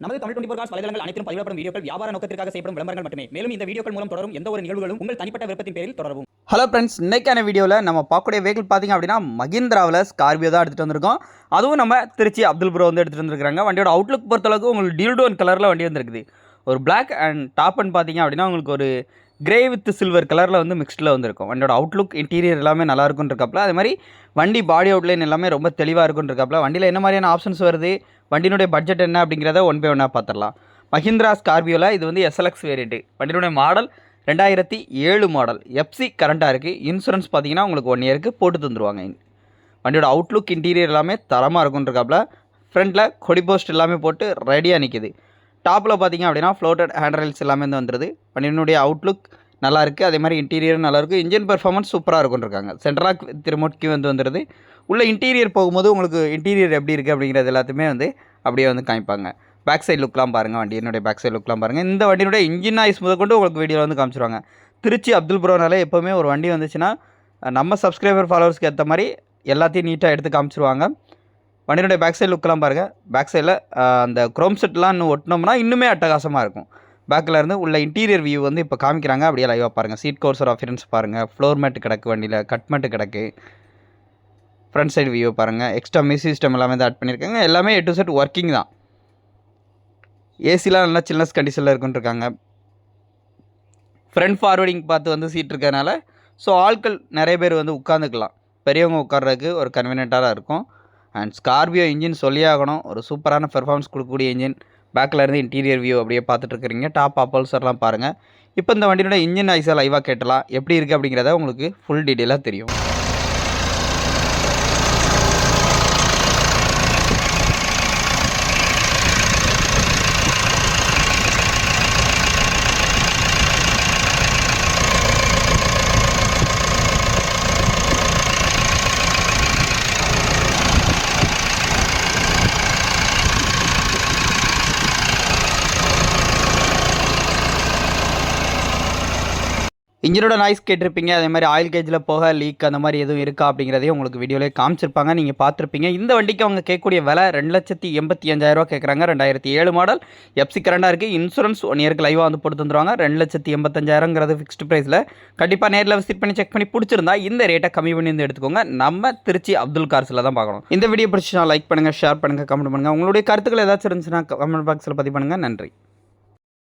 நமது Tamil twenty four வலைதளங்கள் அனைத்தும் பதிவிடப்படும் வீடியோக்கள் வியாபார நோக்கத்திற்காக செய்யப்படும் விளம்பரங்கள் மட்டுமே. மேலும் இந்த வீடியோக்கள் மூலம் தொடரும் எந்த ஒரு நிகழ்வுகளும் உங்கள் தனிப்பட்ட விருப்பத்தின் பேரில் தொடரும் ஹலோ ஃப்ரெண்ட்ஸ் இன்னைக்கான வீடியோவில் நம்ம பார்க்கக்கூடிய வெஹிக்கிள் பார்த்தீங்க அப்படின்னா மகிந்திராவில் ஸ்கார்பியோ தான் எடுத்துகிட்டு வந்திருக்கோம். அதுவும் நம்ம திருச்சி அப்துல் ப்ரோ வந்து எடுத்துகிட்டு வந்திருக்காங்க வண்டியோட அவுட்லுக் பொறுத்தளவுக்கு உங்களுக்கு டில்டோன் கலரில் வண்டி வந்துருக்குது. ஒரு பிளாக் அண்ட் டாப் அண்ட் பார்த்தீங்க அப்படின்னா உங்களுக்கு ஒரு கிரே வித் சில்வர் கலரில் வந்து மிக்ஸ்டில் வந்துருக்கும். வண்டியோட அவுட்லுக் இன்டீரியர் எல்லாமே நல்லா இருக்கும்னு இருக்காப்புல. அதே மாதிரி வண்டி பாடி அவுட்லைன் எல்லாமே ரொம்ப தெளிவாக இருக்கும்னு வண்டியில் என்ன மாதிரியான ஆப்ஷன்ஸ் வருது? வண்டியினுடைய பட்ஜெட் என்ன அப்படிங்கிறத ஒன் பை ஒன்னாக பார்த்துடலாம் மஹிந்திரா ஸ்கார்பியோவில் இது வந்து எஸ்எல்எக்ஸ் வேரியண்ட்டு வண்டியினுடைய மாடல் ரெண்டாயிரத்தி ஏழு மாடல் எஃப்சி கரண்ட்டாக இருக்குது இன்சூரன்ஸ் பார்த்தீங்கன்னா உங்களுக்கு ஒன் இயருக்கு போட்டு தந்துருவாங்க. வண்டியோட அவுட்லுக் இன்டீரியர் எல்லாமே தரமாக இருக்கும்ன்றக்காப்புல ஃப்ரண்ட்டில் கொடி போஸ்ட் எல்லாமே போட்டு ரெடியாக நிற்கிது டாப்பில் பார்த்தீங்க அப்படின்னா ஃப்ளோட்டட் ஹேண்ட்ரைல்ஸ் எல்லாமே வந்து வந்துடுது வண்டியினுடைய அவுட்லுக் நல்லா இருக்குது அதே மாதிரி இன்டீரியரும் நல்லா இருக்குது இன்ஜின் பெர்ஃபார்மன்ஸ் சூப்பராக இருக்கும்ன்றிருக்காங்க. சென்ட்ரலாக் சென்ட்ராக் கீ வந்து வந்துடுது உள்ள இன்டீரியர் போகும்போது உங்களுக்கு இன்டீரியர் எப்படி இருக்குது அப்படிங்கிறது எல்லாத்தையுமே வந்து அப்படியே வந்து காமிப்பாங்க. பேக் சைடு லுக்லாம் பாருங்கள் வண்டியினுடைய பேக் சைடு லுக்லாம் பாருங்கள் இந்த வண்டியினுடைய இன்ஜின் நாய்ஸ் முதற்கொண்டு உங்களுக்கு வீடியோவில் வந்து காமிச்சிருவாங்க. திருச்சி அப்துல் புரோனாலே எப்போவுமே ஒரு வண்டி வந்துச்சுன்னா நம்ம சப்ஸ்கிரைபர் ஃபாலோவர்ஸ்க்கு ஏற்ற மாதிரி எல்லாத்தையும் நீட்டாக எடுத்து காமிச்சிருவாங்க. வண்டியினுடைய பேக் சைடு லுக்கெலாம் பாருங்கள் பேக் சைடில் அந்த குரோம் செட்லாம் இன்னும் ஒட்டினோம்னா இன்னுமே அட்டகாசமாக இருக்கும். பேக்கில் இருந்து உள்ள இன்டீரியர் வியூ வந்து இப்போ காமிக்கிறாங்க. அப்படியே லைவாக பாருங்கள் சீட் கோர்சர் ஆஃபியரன்ஸ் பாருங்கள் ஃப்ளோர் மேட்டு கிடக்கு வண்டியில் கட் மேட்டு கிடக்கு. ஃப்ரண்ட் சைடு வியூ பாருங்கள் எக்ஸ்ட்ரா மிஸ் சிஸ்டம் எல்லாமே தான் ஆட் பண்ணியிருக்காங்க எல்லாமே எட்டு டு செட் ஒர்க்கிங் தான். ஏசிலாம் நல்லா சில்னஸ் கண்டிஷனில் இருக்குன்ட்ருக்காங்க ஃப்ரண்ட் ஃபார்வர்டிங் பார்த்து வந்து சீட் இருக்கிறதுனால ஸோ ஆட்கள் நிறைய பேர் வந்து உட்காந்துக்கலாம் பெரியவங்க உட்கார்றதுக்கு ஒரு கன்வீனியண்ட்டாக இருக்கும். அண்ட் ஸ்கார்பியோ இன்ஜின் சொல்லியே ஆகணும் ஒரு சூப்பரான பெர்ஃபார்மன்ஸ் கொடுக்கக்கூடிய இன்ஜின் பேக்கில் இருந்து இன்டீரியர் வியூ அப்படியே பார்த்துட்ருக்குறீங்க டாப் அப்பல்சர்லாம் பாருங்கள் இப்போ இந்த வண்டியோட இன்ஜின் ஐஸை லைவாக கேட்டலாம். எப்படி இருக்குது அப்படிங்கிறத உங்களுக்கு ஃபுல் டீட்டெயிலாக தெரியும். இன்ஜினோட நாய்ஸ் கேட்டிருப்பீங்க அதே மாதிரி ஆயில் கேஜில் போக லீக் அந்த மாதிரி எதுவும் இருக்கா அப்படிங்கிறதையும் உங்களுக்கு வீடியோலேயே காமிச்சிருப்பாங்க. நீங்கள் பார்த்துருப்பீங்க. இந்த வண்டிக்கு அவங்க கேட்கக்கூடிய விலை ரெண்டு லட்சத்தி எண்பத்தி அஞ்சாயிரரூவா கேட்குறாங்க. ரெண்டாயிரத்தி ஏழு மாடல் எஃப்சி கரண்டாக இருக்குது இன்சூரன்ஸ் ஒன் இயருக்கு லைவாக வந்து போட்டு தந்துருவாங்க. ரெண்டு லட்சத்தி எண்பத்தஞ்சாயிரங்கிறது ஃபிக்ஸ்டு ப்ரைஸில் கண்டிப்பாக நேரில் விசிட் பண்ணி செக் பண்ணி பிடிச்சிருந்தா இந்த ரேட்டை கம்மி பண்ணி வந்து எடுத்துக்கோங்க. நம்ம திருச்சி அப்துல் கார்ஸில் தான் பார்க்கணும். இந்த வீடியோ பிடிச்சினா லைக் பண்ணுங்கள் ஷேர் பண்ணுங்கள் கமெண்ட் பண்ணுங்கள் உங்களுடைய கருத்துக்கள் ஏதாச்சும் இருந்துச்சுன்னா கமெண்ட் பாக்ஸில் பதிவு பண்ணுங்கள் நன்றி.